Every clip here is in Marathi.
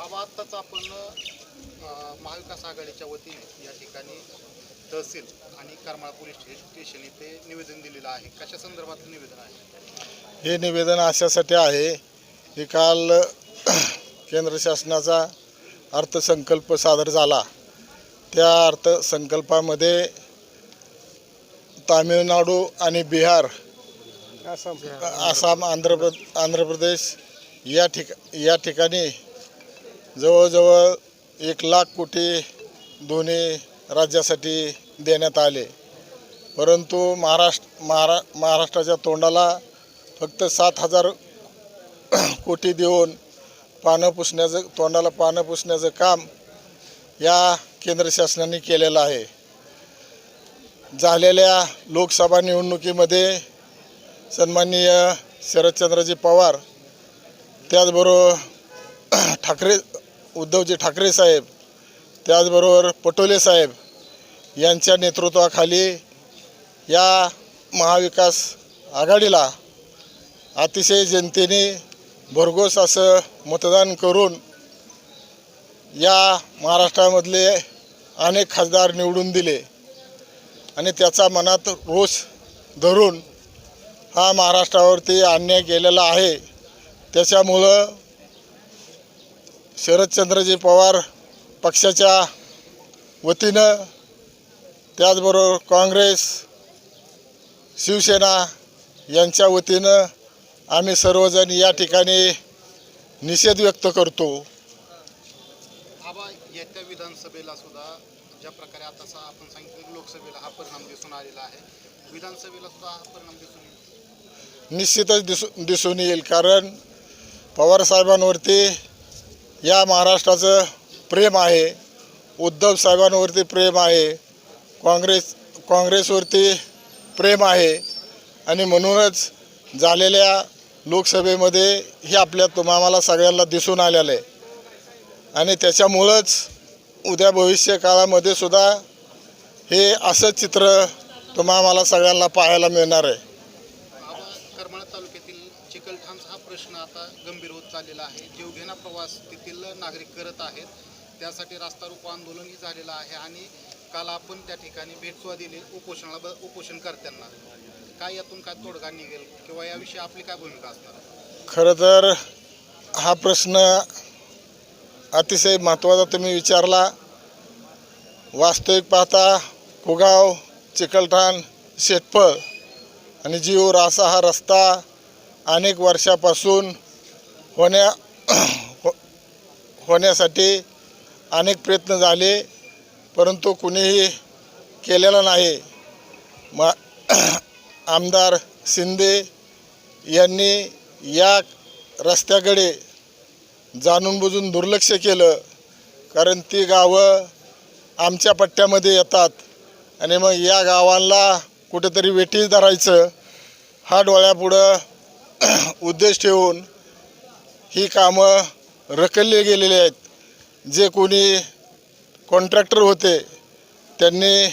बाबा आत्ताच आपण महाविकास आघाडीच्या वतीने या ठिकाणी तहसील आणि करमाळा पोलीस स्टे- स्टेशन इथे निवेदन दिलेलं आहे. कशा संदर्भातलं निवेदन आहे? हे निवेदन अशासाठी आहे की काल केंद्र शासनाचा अर्थसंकल्प सादर झाला. त्या अर्थसंकल्पामध्ये तामिळनाडू आणि बिहार आसाम. आंध्र प्र आंध्र प्रदेश या ठिका या ठिकाणी जवळजवळ एक लाख कोटी दोन्ही राज्यासाठी देण्यात आले. परंतु महाराष्ट्र महारा महाराष्ट्राच्या तोंडाला फक्त सात हजार कोटी देऊन पानं पुसण्याचं तोंडाला पानं पुसण्याचं काम या केंद्र शासनाने केलेलं आहे. झालेल्या लोकसभा निवडणुकीमध्ये सन्माननीय शरदचंद्रजी पवार त्याचबरोबर ठाकरे उद्धवजी ठाकरे साहेब त्याचबरोबर पटोले साहेब यांच्या नेतृत्वाखाली या महाविकास आघाडीला अतिशय जनतेने भरघोस असं मतदान करून या महाराष्ट्रामधले अनेक खासदार निवडून दिले आणि त्याचा मनात रोष धरून हा महाराष्ट्रावरती अन्याय केलेला आहे. त्याच्यामुळं शरदचंद्रजी पवार पक्षाच्या वतीनं त्याचबरोबर काँग्रेस शिवसेना यांच्या वतीनं आम्ही सर्वजण या ठिकाणी निषेध व्यक्त करतो. येत्या विधानसभेला सुद्धा ज्या प्रकारे आता आपण सांगितलं लोकसभेला हा परिणाम दिसून आलेला आहे. विधानसभेला सुद्धा हा परिणाम दिसून येईल? निश्चितच दिसू दिसून येईल. कारण पवारसाहेबांवरती या महाराष्ट्राचं प्रेम आहे. उद्धव साहेबांवरती प्रेम आहे. काँग्रेस काँग्रेसवरती प्रेम आहे. आणि म्हणूनच झालेल्या लोकसभेमध्ये हे आपल्या तुम्हाला सगळ्यांना दिसून आलेलं आहे. आणि त्याच्यामुळंच उद्या भविष्य काळामध्ये सुद्धा हे असं चित्र तुम्हाला सगळ्यांना पाहायला मिळणार आहे बाबा करमाळा तालुक्यातील चिकलठाणचा हा प्रश्न आता गंभीर होत चाललेला आहे. जीवघेणा प्रवास तेथील नागरिक करत आहेत. त्यासाठी रास्ता रोको आंदोलनही झालेलं आहे आणि काल आपण त्या ठिकाणी भेट दिली उपोषणाला उपोषण उपोषणकर्त्यांना. काय यातून काय तोडगा निघेल किंवा याविषयी आपली काय भूमिका असणार? खरं तर हा प्रश्न अतिशय महत्त्वाचा तुम्ही विचारला. वास्तविक पाहता कुगाव चिकलठाण शेटपळ आणि जीव रासा हा रस्ता अनेक वर्षापासून होण्या हो- होण्यासाठी अनेक प्रयत्न झाले परंतु कुणीही केलेला नाही. मा आमदार शिंदे यांनी या रस्त्याकडे जाणून बुजून दुर्लक्ष केलं कारण ती गावं आमच्या पट्ट्यामध्ये येतात आणि मग या गावांना कुठेतरी वेठीस धरायचं हा डोळ्यापुढं उद्देश ठेवून ही कामं रखडले गेलेली आहेत. जे कोणी कॉन्ट्रॅक्टर होते त्यांनी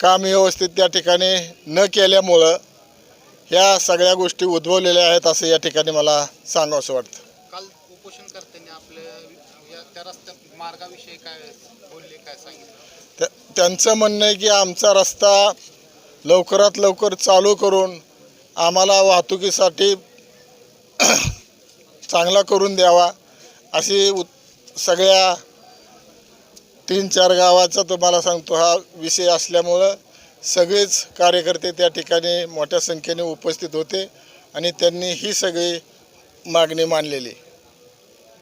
काम व्यवस्थित त्या ठिकाणी न केल्यामुळं ह्या सगळ्या गोष्टी उद्भवलेल्या आहेत असं या ठिकाणी मला सांगावंसं वाटतं. काल उपोषणकर्त्यांनी आपल्या या त्या रस्त्या मार्गाविषयी काय बोलले काय सांगितलं? त्या त्यांचं म्हणणं आहे की आमचा रस्ता लवकरात लवकर चालू करून आम्हाला वाहतुकीसाठी चांगला करून द्यावा. अशी उत सगळ्या तीन चार गावाचा तुम्हाला सांगतो हा विषय असल्यामुळं सगळेच कार्यकर्ते त्या ठिकाणी मोठ्या संख्येने उपस्थित होते आणि त्यांनी ही सगळी मागणी मानलेली